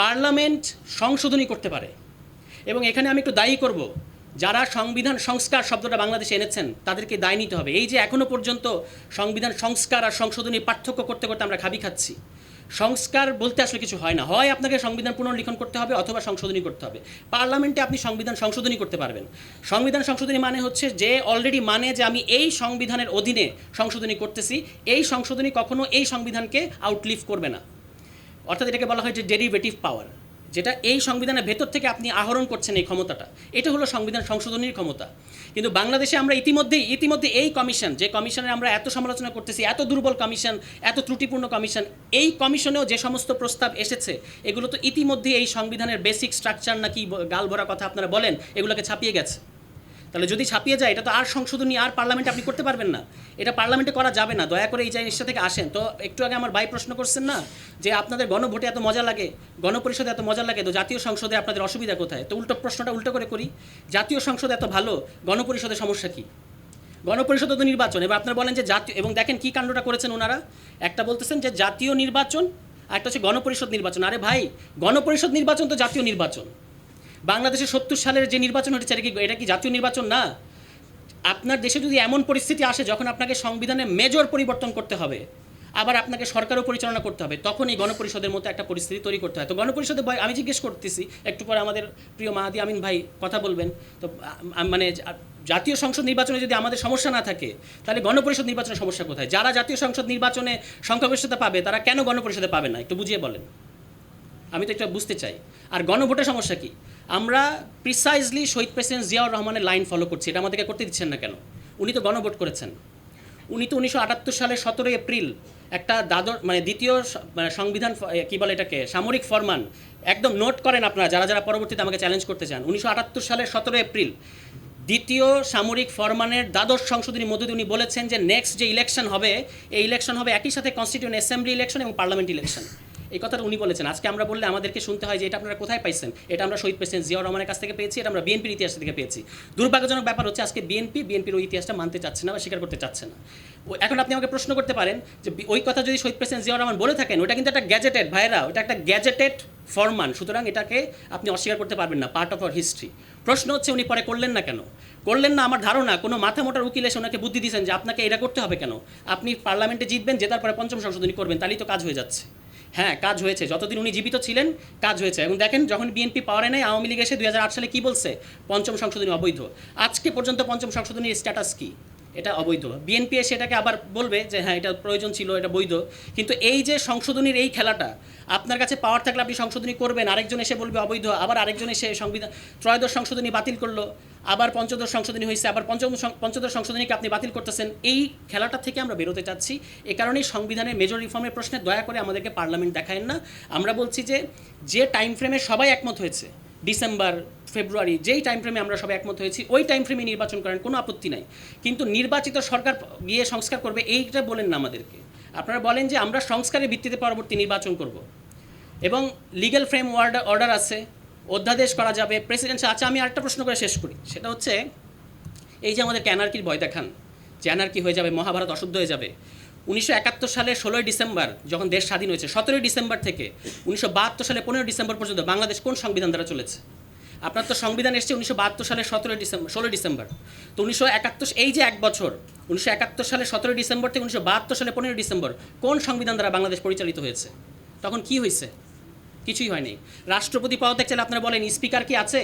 Parliament সংশোধনী করতে পারে। এবং এখানে আমি একটু দায়ী করব, যারা সংবিধান সংস্কার শব্দটা বাংলাদেশে এনেছেন, তাদেরকে দায় নিতে হবে। এই যে এখনও পর্যন্ত সংবিধান সংস্কার আর সংশোধনী পার্থক্য করতে করতে আমরা খাবি খাচ্ছি, সংস্কার বলতে আসলে কিছু হয় না। হয় আপনাকে সংবিধান পুনর্লিখন করতে হবে অথবা সংশোধনী করতে হবে। পার্লামেন্টে আপনি সংবিধান সংশোধনী করতে পারবেন। সংবিধান সংশোধনী মানে হচ্ছে যে অলরেডি মানে যে আমি এই সংবিধানের অধীনে সংশোধনী করতেছি, এই সংশোধনী কখনো এই সংবিধানকে আউটলিভ করবে না। অর্থাৎ এটাকে বলা হয় যে ডেরিভেটিভ পাওয়ার যেটা এই সংবিধানের ভেতর থেকে আপনি আহরণ করছেন এই ক্ষমতাটা। এটা হলো সংবিধান সংশোধনীর ক্ষমতা। কিন্তু বাংলাদেশে আমরা ইতিমধ্যেই, ইতিমধ্যে এই কমিশন, যে কমিশনের আমরা এত সমালোচনা করতেছি, এত দুর্বল কমিশন, এত ত্রুটিপূর্ণ কমিশন, এই কমিশনেও যে সমস্ত প্রস্তাব এসেছে, এগুলো তো ইতিমধ্যে এই সংবিধানের বেসিক স্ট্রাকচার নাকি গাল ভরা কথা আপনারা বলেন, এগুলোকে ছাপিয়ে গেছে। তাহলে যদি ছাপিয়ে যায়, এটা তো আর সংশোধনী, আর পার্লামেন্টে আপনি করতে পারবেন না। এটা পার্লামেন্টে করা যাবে না, দয়া করে এই জিনিসটা থেকে আসেন। তো একটু আগে আমার ভাই প্রশ্ন করছেন না, যে আপনাদের গণভোটে এত মজা লাগে, গণপরিষদে এত মজা লাগে, তো জাতীয় সংসদে আপনাদের অসুবিধা কোথায়? তো উল্টো প্রশ্নটা উল্টো করে করি। জাতীয় সংসদ এত ভালো, গণপরিষদের সমস্যা কী? গণপরিষদ তো নির্বাচন, এবার আপনারা বলেন যে জাতীয় এবং দেখেন কী কাণ্ডটা করেছেন ওনারা। একটা বলতেছেন যে জাতীয় নির্বাচন, আর একটা হচ্ছে গণপরিষদ নির্বাচন। আরে ভাই, গণপরিষদ নির্বাচন তো জাতীয় নির্বাচন। বাংলাদেশে সত্তর সালের যে নির্বাচন হয়েছে, এটা কি এটা কি জাতীয় নির্বাচন না? আপনার দেশে যদি এমন পরিস্থিতি আসে যখন আপনাকে সংবিধানে মেজর পরিবর্তন করতে হবে, আবার আপনাকে সরকারও পরিচালনা করতে হবে, তখন এই গণপরিষদের মতো একটা পরিস্থিতি তৈরি করতে হয়। তো গণপরিষদে আমি জিজ্ঞেস করতেছি, একটু পরে আমাদের প্রিয় মাহাদি আমিন ভাই কথা বলবেন। তো মানে জাতীয় সংসদ নির্বাচনে যদি আমাদের সমস্যা না থাকে, তাহলে গণপরিষদ নির্বাচনের সমস্যা কোথায়? যারা জাতীয় সংসদ নির্বাচনে সংখ্যাগরিষ্ঠতা পাবে, তারা কেন গণপরিষদে পাবে না? একটু বুঝিয়ে বলেন। আমি তো এটা বুঝতে চাই। আর গণভোটের সমস্যা কি? আমরা প্রিসাইজলি শহীদ প্রেসিডেন্ট জিয়াউর রহমানের লাইন ফলো করছি, এটা আমাদেরকে করতে দিচ্ছেন না কেন? উনি তো গণভোট করেছেন। উনি তো উনিশশো আটাত্তর সালের সতেরোই এপ্রিল একটা দ্বাদশ মানে দ্বিতীয় মানে সংবিধান কি বলে এটাকে, সামরিক ফরমান, একদম নোট করেন আপনারা, যারা যারা পরবর্তীতে আমাকে চ্যালেঞ্জ করতে চান। উনিশশো আটাত্তর সালের সতেরো এপ্রিল, দ্বিতীয় সামরিক ফরমানের দ্বাদশ সংশোধনীর মধ্যে উনি বলেছেন যে নেক্সট যে ইলেকশন হবে, এই ইলেকশন হবে একই সাথে কনস্টিটিউন্ট অ্যাসেম্বলি ইলেকশন এবং পার্লামেন্ট ইলেকশন এই কথাটা উনি বলেছেন। আজকে আমরা বললে আমাদেরকে শুনতে হয় যে এটা আপনারা কোথায় পাইছেন? এটা আমরা শহীদ প্রেসিডেন্ট জিয়াউর রহমানের কাছ থেকে পেয়েছি, এটা আমরা বিএনপির ইতিহাস থেকে পেয়েছি। দুর্ভাগ্যজনক ব্যাপার হচ্ছে আজকে বিএনপি বিএনপির ওই ইতিহাসটা মানতে চাচ্ছে না বা স্বীকার করতে চাচ্ছে না। এখন আপনি আমাকে প্রশ্ন করতে পারেন যে ওই কথা যদি শহীদ প্রেসিডেন্ট জিয়াউর রহমান বলে থাকেন, ওটা কিন্তু একটা গ্যাজেটেড ভাইরা ওটা একটা গ্যাজেটেড ফরমান সুতরাং এটাকে আপনি অস্বীকার করতে পারবেন না পার্ট অফ আওয়ার হিস্ট্রি প্রশ্ন হচ্ছে উনি পরে করলেন না কেন? করলেন না আমার ধারণা, কোনো মাথা মোটার উকিল এসে ওনাকে বুদ্ধি দিয়েছেন যে আপনাকে এটা করতে হবে কেন? আপনি পার্লামেন্টে জিতবেন, জেতার পরে পঞ্চম সংশোধনী করবেন, তাহলেই তো কাজ হয়ে যাচ্ছে। হ্যাঁ কাজ হয়েছে। যতদিন উনি জীবিত ছিলেন, কাজ হয়েছে। এবং দেখেন, যখন বিএনপি পাওয়ারে নেয়, আওয়ামী লীগ এসে দুই হাজার আট সালে কি বলছে? পঞ্চম সংশোধনী অবৈধ। আজকে পর্যন্ত পঞ্চম সংশোধনীর স্ট্যাটাস কি? এটা অবৈধ। বিএনপি এসে এটাকে আবার বলবে যে হ্যাঁ এটা প্রয়োজন ছিল, এটা বৈধ। কিন্তু এই যে সংশোধনীর এই খেলাটা, আপনার কাছে পাওয়ার থাকলে আপনি সংশোধনী করবেন, আরেকজন এসে বলবে অবৈধ, আবার আরেকজন এসে সংবিধান, ত্রয়োদশ সংশোধনী বাতিল করল, আবার পঞ্চদশ সংশোধনী হয়েছে, আবার পঞ্চম পঞ্চদশ সংশোধনীকে আপনি বাতিল করতেছেন। এই খেলাটা থেকে আমরা বেরোতে চাচ্ছি। এ কারণেই সংবিধানের মেজর রিফর্মের প্রশ্নে দয়া করে আমাদেরকে পার্লামেন্ট দেখায় না। আমরা বলছি যে যে টাইম ফ্রেমে সবাই একমত হয়েছে ডিসেম্বর, ফেব্রুয়ারি, যেই টাইম ফ্রেমে আমরা সবাই একমত হয়েছি, ওই টাইম ফ্রেমে নির্বাচন করেন কোনো আপত্তি নাই। কিন্তু নির্বাচিত সরকার গিয়ে সংস্কার করবে, এইটা বলেন না আমাদেরকে। আপনারা বলেন যে আমরা সংস্কারের ভিত্তিতে পরবর্তী নির্বাচন করব। এবং লিগ্যাল ফ্রেম অর্ডার অর্ডার আছে, অধ্যাদেশ করা যাবে প্রেসিডেন্সি আচ্ছা আমি আরেকটা প্রশ্ন করে শেষ করি। সেটা হচ্ছে, এই যে আমাদেরকে অ্যানার্কির ভয় দেখান, যে অ্যানার্কি হয়ে যাবে, মহাভারত অশুদ্ধ হয়ে যাবে উনিশশো সালের ষোলোই ডিসেম্বর যখন দেশ স্বাধীন হয়েছে, সতেরোই ডিসেম্বর থেকে উনিশশো বাহাত্তর সালে পনেরো ডিসেম্বর পর্যন্ত বাংলাদেশ কোন সংবিধান দ্বারা চলেছে? আপনার তো সংবিধান এসছে উনিশশো সালের সতেরোই ডিসেম্বর, ষোলোই ডিসেম্বর। তো উনিশশো একাত্তর এই যে এক বছর, উনিশশো একাত্তর সালে সতেরোই ডিসেম্বর থেকে উনিশশো বাহাত্তর সালে পনেরোই ডিসেম্বর কোন সংবিধান দ্বারা বাংলাদেশ পরিচালিত হয়েছে? তখন কি হয়েছে? কিছুই হয়নি। রাষ্ট্রপতি পদত্যাগ চাইলে আপনারা বলেন, স্পিকার কি আছে?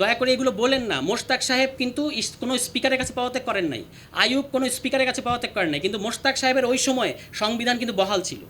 দয়া করে এগুলো বলেন না। মোশতাক সাহেব কিন্তু কোনো স্পিকারের কাছে পদত্যাগ করেন নাই। আয়ুব কোনো স্পিকারের কাছে পদত্যাগ করেন নাই। কিন্তু মোশতাক সাহেবের ওই সময় সংবিধান কিন্তু বহাল ছিল।